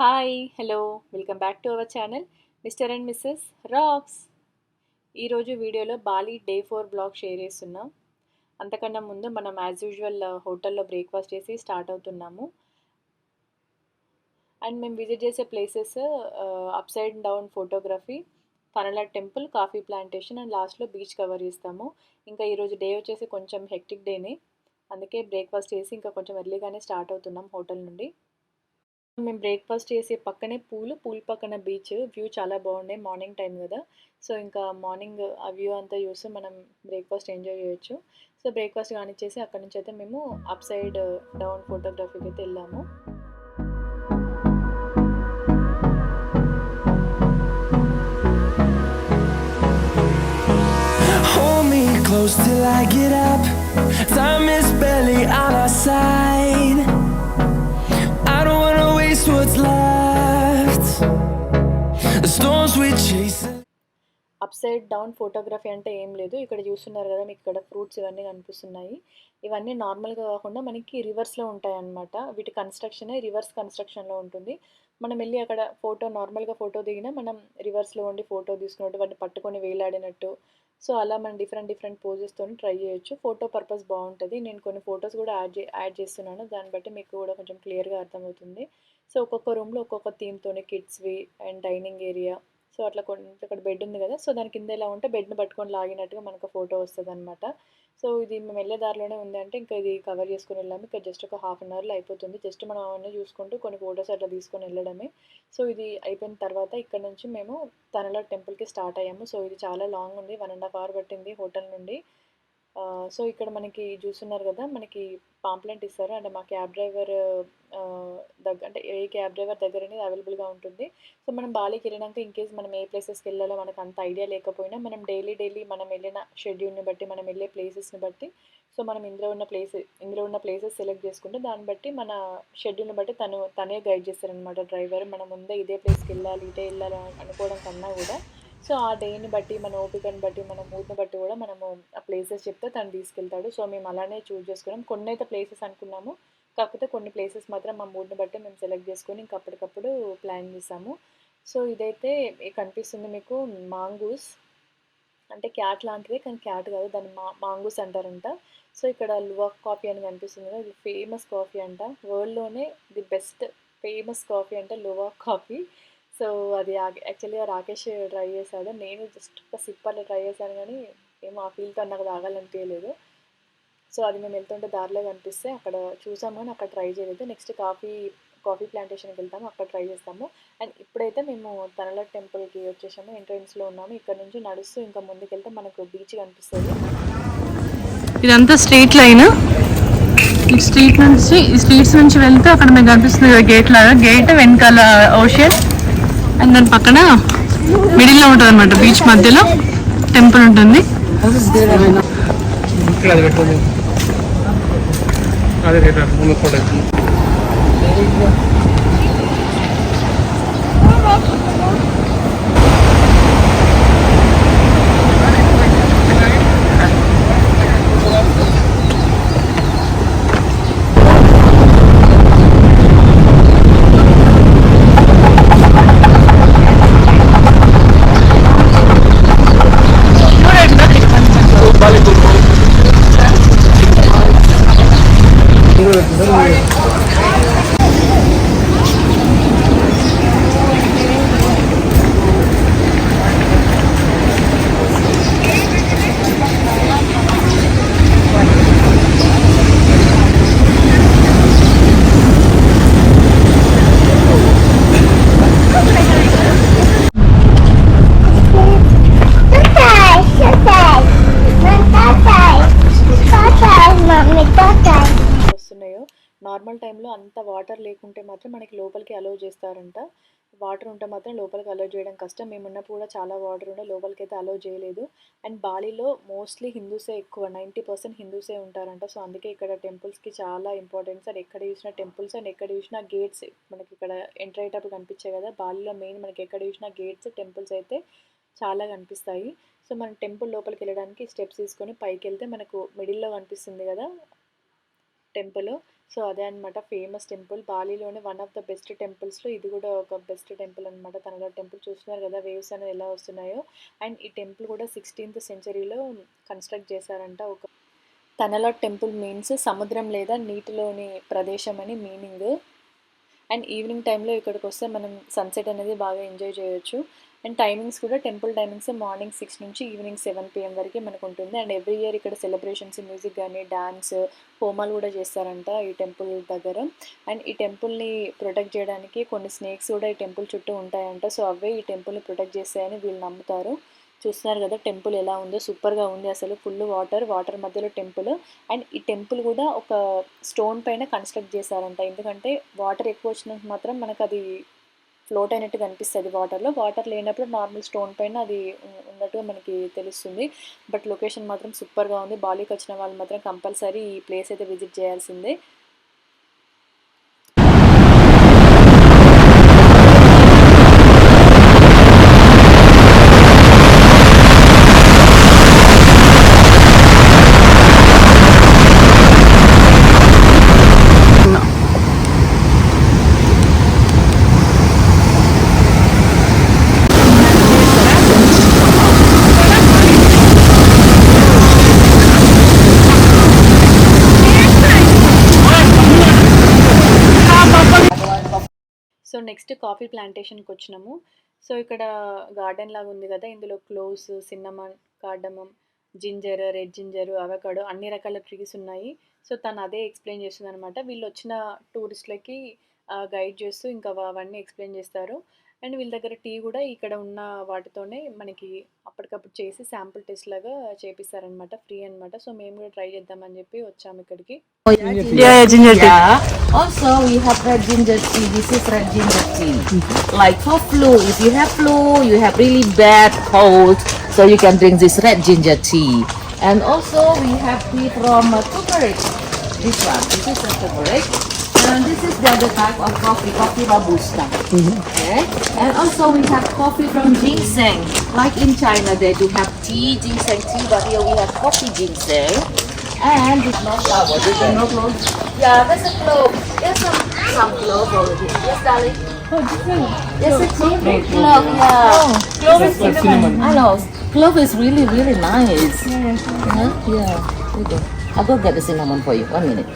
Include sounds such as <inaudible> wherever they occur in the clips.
Hi hello welcome back to our channel mister and missus rocks ఈరోజు వీడియోలో Bali day four blog share చేస్తున్నాం. అంతకన్నా ముందు మనం యాజ్ యూజువల్ uh, హోటల్లో బ్రేక్ఫాస్ట్ చేసి స్టార్ట్ అవుతున్నాము. అండ్ మేము విజిట్ చేసే places upside down photography పనల టెంపుల్ కాఫీ ప్లాంటేషన్ అండ్ లాస్ట్లో బీచ్ కవర్ చేస్తాము. ఇంకా ఈరోజు డే వచ్చేసి కొంచెం హెక్టిక్ డేనే అందుకే బ్రేక్ఫాస్ట్ చేసి ఇంకా కొంచెం ఎర్లీగానే స్టార్ట్ అవుతున్నాం హోటల్ నుండి. మేము బ్రేక్ఫాస్ట్ చేసే పక్కనే పూలు పూల్ పక్కన బీచ్ వ్యూ చాలా బాగుండే మార్నింగ్ టైం కదా సో ఇంకా మార్నింగ్ ఆ వ్యూ అంతా చూసి మనం బ్రేక్ఫాస్ట్ ఎంజాయ్ చేయొచ్చు సో బ్రేక్ఫాస్ట్ కానిచ్చేసి అక్కడ నుంచి అయితే మేము అప్ సైడ్ డౌన్ ఫోటోగ్రఫీకి అయితే వెళ్ళాము close till I get up. Time is barely on our side. Side down photography అంటే ఏం లేదు. ఇక్కడ చూస్తున్నారు కదా మీకు ఇక్కడ ఫ్రూట్స్ ఇవన్నీ కనిపిస్తున్నాయి. ఇవన్నీ నార్మల్గా కాకుండా మనకి రివర్స్లో ఉంటాయి అన్నమాట వీటి కన్స్ట్రక్షనే రివర్స్ కన్స్ట్రక్షన్లో ఉంటుంది. మనం వెళ్ళి అక్కడ ఫోటో నార్మల్గా ఫోటో దిగినా మనం రివర్స్లో ఉండి ఫోటో తీసుకున్నట్టు వాటిని పట్టుకొని వేలాడినట్టు. సో అలా మనం డిఫరెంట్ డిఫరెంట్ పోజెస్తో ట్రై చేయొచ్చు. ఫోటో పర్పస్ బాగుంటుంది. నేను కొన్ని ఫొటోస్ కూడా యాడ్ చే యాడ్ చేస్తున్నాను. దాన్ని బట్టి మీకు కూడా కొంచెం క్లియర్గా అర్థమవుతుంది. సో ఒక్కొక్క రూమ్లో ఒక్కొక్క థీమ్తోనే కిడ్స్వి అండ్ డైనింగ్ ఏరియా. సో అట్లా కొన్ని అక్కడ బెడ్ ఉంది కదా సో దాని కింద ఎలా ఉంటే బెడ్ని పట్టుకొని లాగినట్టుగా మనకు ఫోటో వస్తుంది అనమాట సో ఇది మేము వెళ్ళే దారిలోనే ఉంది అంటే ఇంకా ఇది కవర్ చేసుకుని వెళ్ళాము. ఇక్కడ జస్ట్ ఒక హాఫ్ అన్ అవర్లో అయిపోతుంది. జస్ట్ మనం అవన్నీ చూసుకుంటూ కొన్ని ఫోటోస్ అట్లా తీసుకొని వెళ్ళడమే. సో ఇది అయిపోయిన తర్వాత ఇక్కడ నుంచి మేము తనలో టెంపుల్కి స్టార్ట్ అయ్యాము. సో ఇది చాలా లాంగ్ ఉంది. వన్ అండ్ హాఫ్ అవర్ పట్టింది హోటల్ నుండి. సో ఇక్కడ మనకి చూస్తున్నారు కదా మనకి పాంప్లెంట్ ఇస్తారు. అంటే మా క్యాబ్ డ్రైవర్ దగ్గర అంటే ఏ క్యాబ్ డ్రైవర్ దగ్గర అనేది అవైలబుల్గా ఉంటుంది. సో మనం బాలీకి వెళ్ళినాక ఇన్ కేస్ మనం ఏ ప్లేసెస్కి వెళ్ళాలో మనకు అంత ఐడియా లేకపోయినా మనం డైలీ డైలీ మనం వెళ్ళిన షెడ్యూల్ని బట్టి మనం వెళ్ళే ప్లేసెస్ని బట్టి సో మనం ఇందులో ఉన్న ప్లేస్ ఇందులో ఉన్న ప్లేసెస్ సెలెక్ట్ చేసుకుంటే దాన్ని బట్టి మన షెడ్యూల్ని బట్టి తను తనే గైడ్ చేస్తారనమాట డ్రైవర్. మనం ముందే ఇదే ప్లేస్కి వెళ్ళాలి ఇదే వెళ్ళాలి అనుకోవడం కన్నా కూడా సో ఆ డేని బట్టి మన ఓపికని బట్టి మన మూడ్ని బట్టి కూడా మనము ఆ ప్లేసెస్ చెప్తే తను తీసుకెళ్తాడు. సో మేము అలానే చూస్ చేసుకున్నాం. కొన్ని అయితే ప్లేసెస్ అనుకున్నాము. కాకపోతే కొన్ని ప్లేసెస్ మాత్రం మా మూడ్ని బట్టి మేము సెలెక్ట్ చేసుకొని ఇంక అప్పటికప్పుడు ప్లాన్ చేసాము. సో ఇదైతే కనిపిస్తుంది మీకు? మాంగూస్. అంటే క్యాట్ లాంటిదే కానీ క్యాట్ కాదు. దాన్ని మా మాంగూస్ అంటారంట. సో ఇక్కడ లువాక్ కాఫీ అని కనిపిస్తుంది కదా. ఇది ఫేమస్ కాఫీ అంట. వరల్డ్లోనే ది బెస్ట్ ఫేమస్ కాఫీ అంటే లువాక్ కాఫీ. సో అది యాక్చువల్గా రాకేష్ ట్రై చేశాడు. నేను జస్ట్ ఒక సిప్ అట్లా ట్రై చేశాను కానీ ఏమో ఆ ఫీల్తో నాకు తాగాలనిపించలేదు సో అది మేము వెళ్తుంటే దారిలో కనిపిస్తే అక్కడ చూసాము కానీ అక్కడ ట్రై చేయలేదు. నెక్స్ట్ కాఫీ కాఫీ ప్లాంటేషన్కి వెళ్తాము అక్కడ ట్రై చేస్తాము. అండ్ ఇప్పుడైతే మేము తనల టెంపుల్కి వచ్చేసాము ఎంట్రన్స్లో ఉన్నాము. ఇక్కడ నుంచి నడుస్తూ ఇంకా ముందుకెళ్తే మనకు బీచ్ కనిపిస్తుంది. ఇదంతా స్ట్రీట్ లైన్. ఈ స్ట్రీట్ నుంచి ఈ స్ట్రీట్స్ నుంచి వెళ్తే అక్కడ మీకు కనిపిస్తుంది గేట్ లాగా. గేట్ వెనకాల ఓషన్ అండ్ దాని పక్కన మిడిల్లో ఉంటుంది అనమాట బీచ్ మధ్యలో టెంపుల్ ఉంటుంది. ఇక్కడ పెట్టదు అదే రేట్ ముందు ఫోటో వస్తున్నాయో నార్మల్ టైంలో అంత వాటర్ లేకుంటే మాత్రం మనకి లోపలికి అలౌ చేస్తారంట. వాటర్ ఉంటే మాత్రం లోపలికి అలౌ చేయడం కష్టం. మేమున్నప్పుడు కూడా చాలా వాటర్ ఉండే లోపలికి అయితే అలౌ చేయలేదు. అండ్ బాలీలో మోస్ట్లీ హిందూసే ఎక్కువ. నైంటీ పర్సెంట్ హిందూసే ఉంటారంట. సో అందుకే ఇక్కడ టెంపుల్స్కి చాలా ఇంపార్టెన్స్ అండ్ ఎక్కడ చూసినా టెంపుల్స్ అండ్ ఎక్కడ చూసినా గేట్స్ మనకి ఇక్కడ ఎంటర్ అయ్యేటప్పుడు కనిపించాయి కదా! బాలీలో మెయిన్ మనకి ఎక్కడ చూసినా గేట్స్ టెంపుల్స్ అయితే చాలా కనిపిస్తాయి. సో మనం టెంపుల్ లోపలికి వెళ్ళడానికి స్టెప్స్ తీసుకొని పైకి వెళ్తే మనకు మిడిల్లో కనిపిస్తుంది కదా! టెంపుల్. సో అదే అనమాట ఫేమస్ టెంపుల్. బాలీలోనే వన్ ఆఫ్ ద బెస్ట్ టెంపుల్స్లో ఇది కూడా ఒక బెస్ట్ టెంపుల్ అనమాట తనలో టెంపుల్ చూస్తున్నారు కదా వేవ్స్ అనేది ఎలా వస్తున్నాయో. అండ్ ఈ టెంపుల్ కూడా సిక్స్టీన్త్ సెంచరీలో కన్స్ట్రక్ట్ చేశారంట. ఒక తనలా టెంపుల్ మీన్స్ సముద్రం లేదా నీటిలోని ప్రదేశం అని మీనింగ్. అండ్ ఈవినింగ్ టైంలో ఇక్కడికి వస్తే మనం సన్సెట్ అనేది బాగా ఎంజాయ్ చేయొచ్చు. అండ్ టైమింగ్స్ కూడా టెంపుల్ టైమింగ్స్ మార్నింగ్ సిక్స్ నుంచి ఈవినింగ్ సెవెన్ పిఎం వరకు మనకు ఉంటుంది అండ్ ఎవ్రీ ఇయర్ ఇక్కడ సెలబ్రేషన్స్ మ్యూజిక్ కానీ డ్యాన్స్ హోమాలు కూడా చేస్తారంట ఈ టెంపుల్ దగ్గర. అండ్ ఈ టెంపుల్ని ప్రొటెక్ట్ చేయడానికి కొన్ని స్నేక్స్ కూడా ఈ టెంపుల్ చుట్టూ ఉంటాయంట. సో అవే ఈ టెంపుల్ని ప్రొటెక్ట్ చేస్తాయని వీళ్ళు నమ్ముతారు. చూస్తున్నారు కదా టెంపుల్ ఎలా ఉందో సూపర్గా ఉంది అసలు ఫుల్ వాటర్ వాటర్ మధ్యలో టెంపుల్. అండ్ ఈ టెంపుల్ కూడా ఒక స్టోన్ పైన కన్స్ట్రక్ట్ చేశారంట. ఎందుకంటే వాటర్ ఎక్కువ వచ్చినప్పుడు మాత్రం మనకు అది ఫ్లోట్ అయినట్టు కనిపిస్తుంది వాటర్లో. వాటర్ లేనప్పుడు నార్మల్ స్టోన్ పైన అది ఉన్నట్టుగా మనకి తెలుస్తుంది. బట్ లొకేషన్ మాత్రం సూపర్గా ఉంది. బాలీకి వచ్చిన వాళ్ళు మాత్రం కంపల్సరీ ఈ ప్లేస్ అయితే విజిట్ చేయాల్సిందే. నెక్స్ట్ కాఫీ ప్లాంటేషన్కి వచ్చినాము. సో ఇక్కడ గార్డెన్ లాగా ఉంది కదా ఇందులో cloves cinnamon cardamom ginger red ginger avocado అన్ని రకాల ట్రీస్ ఉన్నాయి. సో తను అదే ఎక్స్ప్లెయిన్ చేస్తుంది అనమాట వీళ్ళు వచ్చిన టూరిస్టులకి గైడ్ చేస్తూ ఇంకా అవన్నీ ఎక్స్ప్లెయిన్ చేస్తారు. అండ్ వీళ్ళ దగ్గర టీ కూడా ఇక్కడ ఉన్న వాటితోనే మనకి అప్పటికప్పుడు చేసి శాంపుల్ టెస్ట్ లాగా చేపిస్తారనమాట ఫ్రీ అనమాట సో మేము కూడా ట్రై చేద్దామని చెప్పి వచ్చాము ఇక్కడికి. So you can drink this red ginger tea. And also we have tea from uh, turmeric. This one, this is a turmeric. The other type of coffee, coffee robusta. Okay. And also, we have coffee from ginseng. Like in China, they do have tea, ginseng tea, but here we have coffee ginseng. And with no flower. There's no clove. Yeah, there's a clove. There's some some clove already. Yes, darling. Oh, a tea clove. Yeah. Clove oh. is cinnamon. I know. Clove is really really nice. Yeah. Yeah. You go. I'll go get the cinnamon for you. One minute.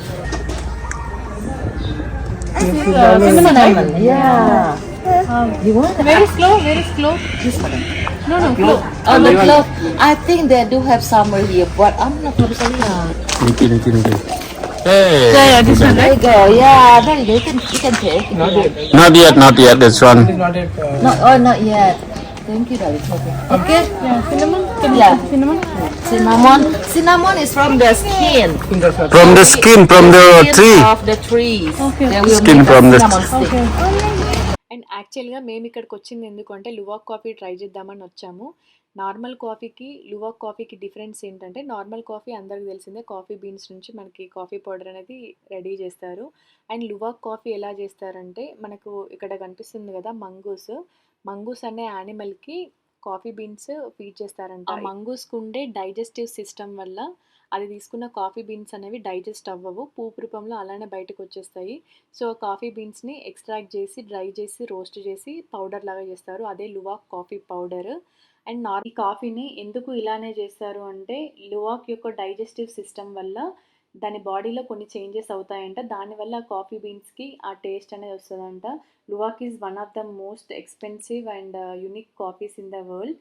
Cinnamon. Yeah. You want? Where is clove? Where is clove? This one. No, no, clove. Oh, the clove. I think they do have summer here, but I'm not very sure. Niki, Niki, Niki. Yeah, yeah, this one, There you go. Yeah, there you go. You can you can take. Not yet. Not yet, not yet. This one. Not oh not yet. Thank you, darling. Okay. Okay. Yeah, cinnamon. Can you Yeah. cinnamon? Cinnamon. Cinnamon is from the skin. From the skin, from the Skin tree. of the trees. Okay. They will Skin make a from the- cinnamon stick. And యాక్చువల్గా మేము ఇక్కడికి వచ్చింది ఎందుకంటే luwak coffee try చేద్దామని వచ్చాము normal కాఫీకి luwak కాఫీకి difference ఏంటంటే నార్మల్ కాఫీ అందరికి తెలిసిందే కాఫీ బీన్స్ నుంచి మనకి కాఫీ పౌడర్ అనేది రెడీ చేస్తారు అండ్ లువాక్ కాఫీ ఎలా చేస్తారంటే మనకు ఇక్కడ కనిపిస్తుంది కదా మంగూస్ మంగూస్ అనే యానిమల్కి కాఫీ బీన్స్ ఫీడ్ చేస్తారంట. ఆ మంగూస్కి ఉండే డైజెస్టివ్ సిస్టమ్ వల్ల అది తీసుకున్న కాఫీ బీన్స్ అనేవి డైజెస్ట్ అవ్వవు. పూపు రూపంలో అలానే బయటకు వచ్చేస్తాయి. సో కాఫీ బీన్స్ని ఎక్స్ట్రాక్ట్ చేసి డ్రై చేసి రోస్ట్ చేసి పౌడర్ లాగా చేస్తారు. అదే లువాక్ కాఫీ పౌడర్. అండ్ నార్ ఈ కాఫీని ఎందుకు ఇలానే చేస్తారు అంటే లువాక్ యొక్క డైజెస్టివ్ సిస్టమ్ వల్ల దాని బాడీలో కొన్ని చేంజెస్ అవుతాయంట. దానివల్ల కాఫీ బీన్స్కి ఆ టేస్ట్ అనేది వస్తుందంట. Luwak is one of the most expensive and unique coffees in the world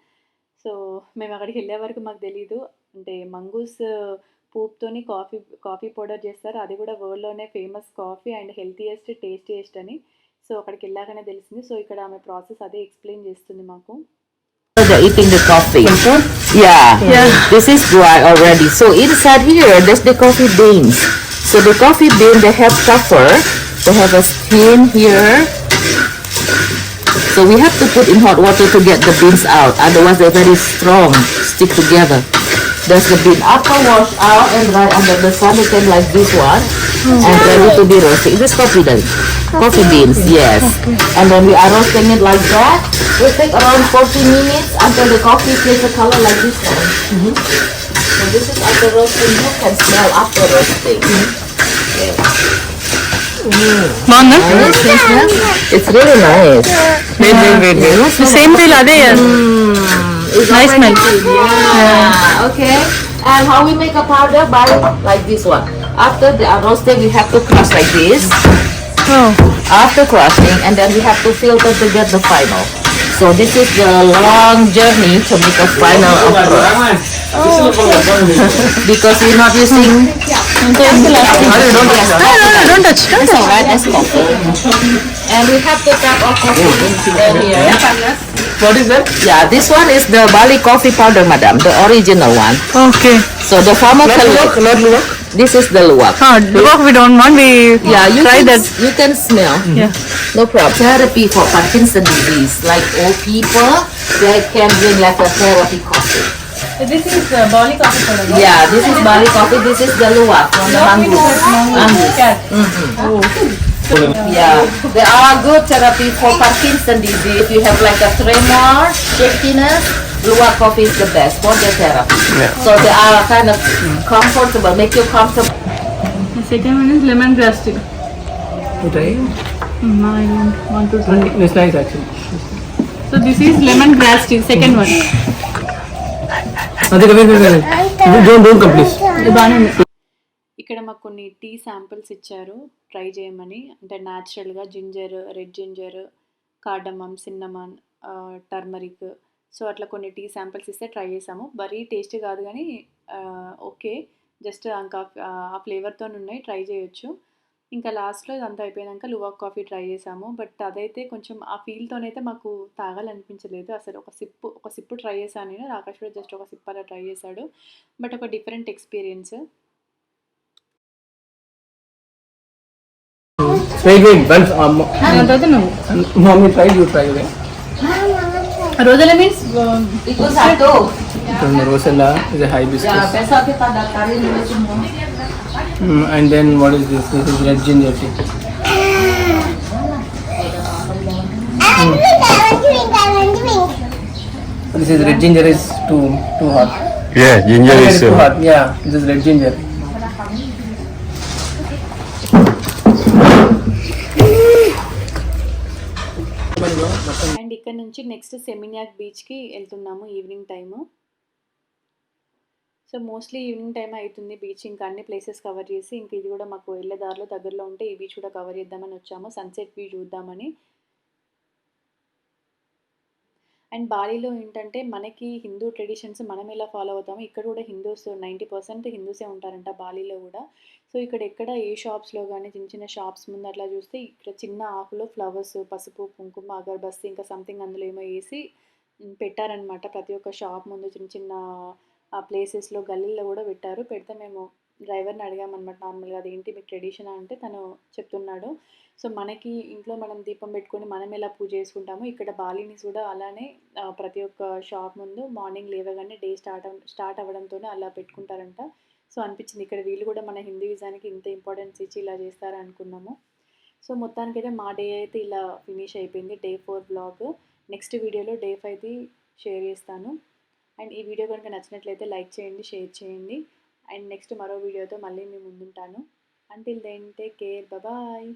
so మేము అక్కడికి వెళ్ళే వరకు మాకు తెలీదు. అంటే మంగూస్ uh, పూప్తోని కాఫీ కాఫీ పౌడర్ చేస్తారు. అది కూడా వరల్డ్లోనే famous coffee and healthiest tastiest అని. సో అక్కడికి వెళ్ళాకనే తెలిసింది. సో ఇక్కడ ఆమె ప్రాసెస్ అదే ఎక్స్ప్లెయిన్ చేస్తుంది మాకు. They're eating the coffee. Yeah. Yeah. This is dry already. So inside here, there's the coffee beans. So the coffee bean, they have cover. They have a skin here. So we have to put in hot water to get the beans out. Otherwise, they're very strong, stick together. There's the bean. After wash out and dry under the sun, they can like this one. And mm. ready to be roasted. This coffee then coffee beans, yes. And then we are roasting it like that. It take around 40 minutes until the coffee takes a color like this one. Mm -hmm. So this is after roasting. You can smell after roasting. Mm -hmm. yes. Mom, it's really nice. Very wait, wait, The Same thing, mm. It's nice smell. Yeah. yeah. Okay. And how we make a powder by like this one. After the are roasted, we have to crush like this after crushing and then we have to filter to get the final so this is the long journey to make a final oh, okay. <laughs> because we're not using hmm. no, no, no, don't touch. That's. And we have to tap our coffee earlier. What is that? Yeah, this one is the Bali coffee powder, madam, the original one. Okay. So the farmer can me look. This is the luwak. Oh, luwak we don't want. We yeah, you try that. You can smell. Yeah. No problem. Therapy for Parkinson's disease. Like old people, they can drink like a therapy coffee. This is uh, barley coffee soda. Yeah, this is Bali coffee. This is the luwak from the mm-hmm. Yeah, they are good therapy for Parkinson's disease. If You have like a tremor, shakiness, luwak coffee is the best for the therapy. So they are kind of comfortable, make you comfortable. Second one is lemon grass tea You try? I don't want to try It's nice actually. So this is lemon grass tea second one Adhika, wait, wait, wait. Don't, don't come, please. బాగానే ఉంది ఇక్కడ మాకు కొన్ని tea samples ఇచ్చారు try చేయమని అంటే న్యాచురల్గా ginger red ginger cardamom cinnamon turmeric so అట్లా కొన్ని టీ శాంపిల్స్ ఇస్తే ట్రై చేసాము మరీ టేస్ట్ కాదు కానీ ఓకే. జస్ట్ ఇంకా ఆ ఫ్లేవర్తో ఉన్నాయి. ట్రై చేయొచ్చు. ఇంకా లాస్ట్లో ఇదంతా అయిపోయాక లువాక్ కాఫీ ట్రై చేసాము బట్ అదైతే కొంచెం ఆ ఫీల్తోనైతే మాకు తాగాలనిపించలేదు. అసలు ఒక సిప్పు ఒక సిప్పు ట్రై చేశాను నేను. రాకేష్ కూడా జస్ట్ ఒక సిప్ అలా ట్రై చేశాడు. బట్ ఒక డిఫరెంట్ ఎక్స్పీరియన్స్. Um, దాని తర్వాత నువ్వు. Rosella means uh, it was. From Rosella is a hibiscus. Yeah, pesa ke tada kari mm, And then what is this? This is red ginger tea. Mm. This is red ginger is too too hot. Yeah, ginger is too uh, hot. Yeah, this is red ginger. And ఇక్కడ నుంచి next Seminyak బీచ్కి వెళ్తున్నాము evening time so mostly evening time అవుతుంది beach ఇంకా అన్ని places cover చేసి ఇంక ఇది కూడా మాకు వెళ్ళే దారిలో దగ్గరలో ఉంటే ఈ బీచ్ కూడా కవర్ చేద్దామని వచ్చాము. సన్సెట్ వ్యూ చూద్దామని. అండ్ బాలీలో ఏంటంటే మనకి హిందూ ట్రెడిషన్స్ మనం ఎలా ఫాలో అవుతామో ఇక్కడ కూడా హిందూస్ నైంటీ పర్సెంట్ హిందూసే ఉంటారంట బాలీలో కూడా. సో ఇక్కడ ఎక్కడ ఏ షాప్స్లో కానీ చిన్న చిన్న షాప్స్ ముందు అట్లా చూస్తే ఇక్కడ చిన్న ఆకులో ఫ్లవర్స్ పసుపు కుంకుమ అగర్బస్తి ఇంకా సంథింగ్ అందులో ఏమో వేసి పెట్టారనమాట ప్రతి ఒక్క షాప్ ముందు చిన్న చిన్న ఆ ప్లేసెస్లో గల్లీలో కూడా పెట్టారు. పెడితే మేము డ్రైవర్ని అడిగామన్నమాట నార్మల్గా అదేంటి మీకు ట్రెడిషన్ అంటే తను చెప్తున్నాడు. సో మనకి ఇంట్లో మనం దీపం పెట్టుకొని మనం ఎలా పూజ చేసుకుంటామో ఇక్కడ బాలీని కూడా అలానే ప్రతి ఒక్క షాప్ ముందు మార్నింగ్ లేవగానే డే స్టార్ట్ స్టార్ట్ అవ్వడంతోనే అలా పెట్టుకుంటారంట. సో అనిపించింది ఇక్కడ వీళ్ళు కూడా మన హిందూయిజానికి ఇంత ఇంపార్టెన్స్ ఇచ్చి ఇలా చేస్తారా అనుకున్నాము. సో మొత్తానికైతే మా డే అయితే ఇలా ఫినిష్ అయిపోయింది. Day four blog. నెక్స్ట్ వీడియోలో డే ఫైవ్ది షేర్ చేస్తాను. అండ్ ఈ వీడియో కనుక నచ్చినట్లయితే లైక్ చేయండి షేర్ చేయండి. అండ్ నెక్స్ట్ మరో వీడియోతో మళ్ళీ మీ ముందుంటాను. Until then take care bye